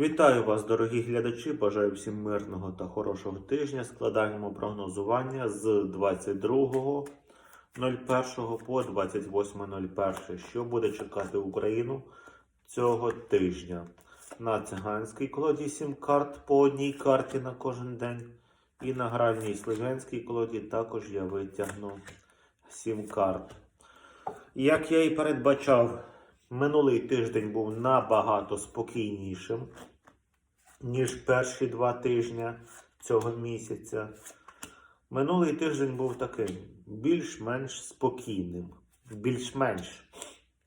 Вітаю вас, дорогі глядачі! Бажаю всім мирного та хорошого тижня. Складаємо прогнозування з 22.01 по 28.01. Що буде чекати Україну цього тижня? На циганській колоді 7 карт по одній карті на кожен день. І на гральній слов'янській колоді також я витягну 7 карт. Як я і передбачав, минулий тиждень був набагато спокійнішим, ніж перші два тижні цього місяця. Минулий тиждень був таким більш-менш спокійним. Більш-менш.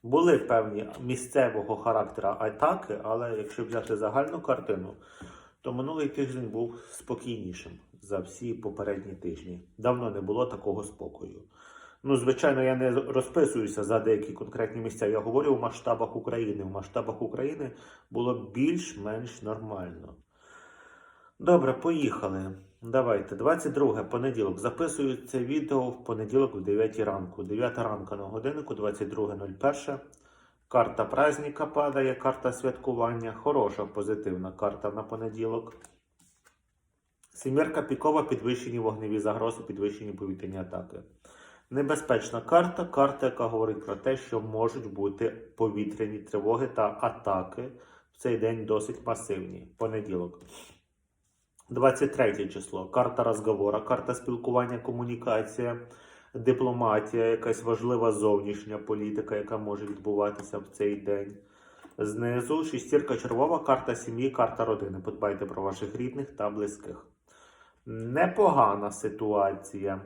Були певні місцевого характера атаки, але якщо взяти загальну картину, то минулий тиждень був спокійнішим за всі попередні тижні. Давно не було такого спокою. Ну, звичайно, я не розписуюся за деякі конкретні місця. Я говорю в масштабах України. В масштабах України було більш-менш нормально. Добре, поїхали. Давайте. 22 понеділок. Записую це відео в понеділок в 9 ранку. 9 ранку на годиннику, 22.01. Карта праздника падає, карта святкування. Хороша, позитивна карта на понеділок. Сімірка пікова, підвищені вогневі загрози, підвищені повітряні атаки. Небезпечна карта, карта, яка говорить про те, що можуть бути повітряні тривоги та атаки в цей день досить масивні. Понеділок. 23 число. Карта розговора, карта спілкування, комунікація, дипломатія, якась важлива зовнішня політика, яка може відбуватися в цей день. Знизу шістірка червова, карта сім'ї, карта родини. Подбайте про ваших рідних та близьких. Непогана ситуація.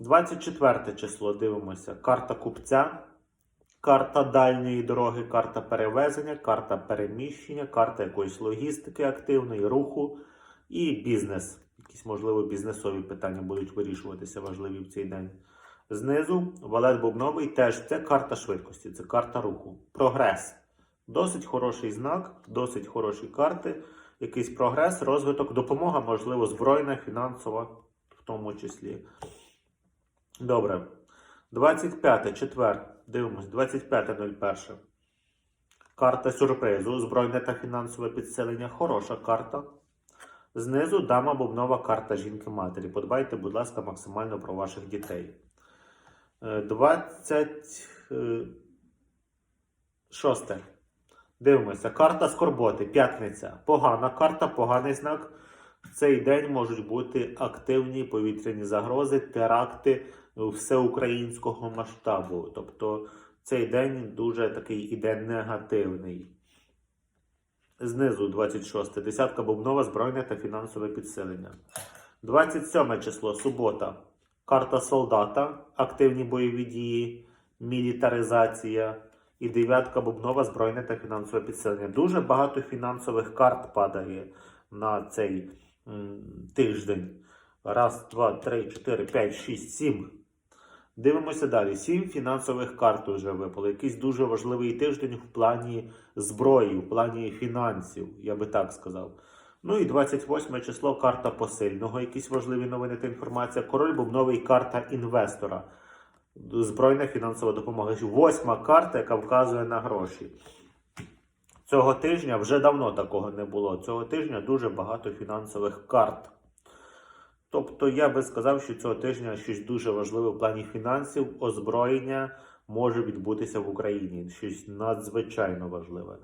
24 число дивимося. Карта купця, карта дальньої дороги, карта перевезення, карта переміщення, карта якоїсь логістики активної, руху і бізнес. Якісь, можливо, бізнесові питання будуть вирішуватися важливі в цей день. Знизу валет бубновий теж це карта швидкості, це карта руху. Прогрес. Досить хороший знак, досить хороші карти, якийсь прогрес, розвиток, допомога, можливо, збройна, фінансова, в тому числі. Добре. 25 четвер. Дивимось, 25.01. Карта сюрпризу. Збройне та фінансове підсилення. Хороша карта. Знизу дама бубнова карта жінки-матері. Подбайте, будь ласка, максимально про ваших дітей. Е, 26. Дивимося. Карта скорботи. П'ятниця. Погана карта, поганий знак. В цей день можуть бути активні повітряні загрози, теракти всеукраїнського масштабу. Тобто цей день дуже такий іде негативний. Знизу 26. Десятка бубнова, збройне та фінансове підсилення. 27 число, субота. Карта солдата, активні бойові дії, мілітаризація. І дев'ятка бубнова, збройне та фінансове підсилення. Дуже багато фінансових карт падає на цей тиждень. Раз, два, три, чотири, п'ять, шість, сім. Дивимося далі. Сім фінансових карт вже випало. Якийсь дуже важливий тиждень в плані зброї, в плані фінансів, я би так сказав. Ну і 28 число карта посильного, якісь важливі новини та інформація. Король бубновий карта інвестора. Збройна фінансова допомога. Восьма карта, яка вказує на гроші. Цього тижня вже давно такого не було. Цього тижня дуже багато фінансових карт. Тобто я би сказав, що цього тижня щось дуже важливе в плані фінансів, озброєння може відбутися в Україні. Щось надзвичайно важливе.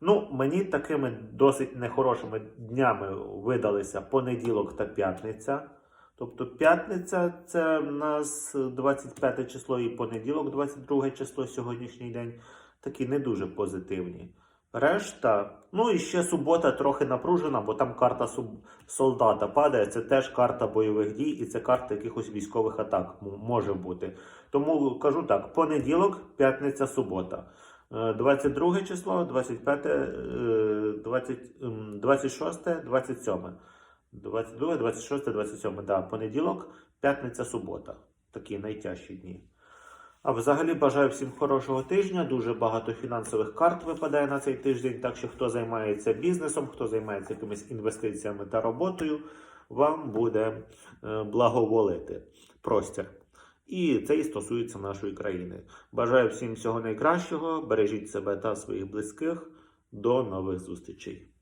Ну, мені такими досить нехорошими днями видалися понеділок та п'ятниця. Тобто п'ятниця це в нас 25 число і понеділок, 22 число сьогоднішній день. Такі не дуже позитивні. Решта, ну і ще субота трохи напружена, бо там карта солдата падає. Це теж карта бойових дій і це карта якихось військових атак може бути. Тому кажу так: понеділок, п'ятниця, субота. Е, 22 число, 25, е, 20, 26, 27. 22, 26, 27, да, понеділок, п'ятниця, субота. Такі найтяжчі дні. А взагалі бажаю всім хорошого тижня. Дуже багато фінансових карт випадає на цей тиждень. Так що хто займається бізнесом, хто займається якимись інвестиціями та роботою, вам буде е, благоволити простір. І це і стосується нашої країни. Бажаю всім всього найкращого. Бережіть себе та своїх близьких. До нових зустрічей!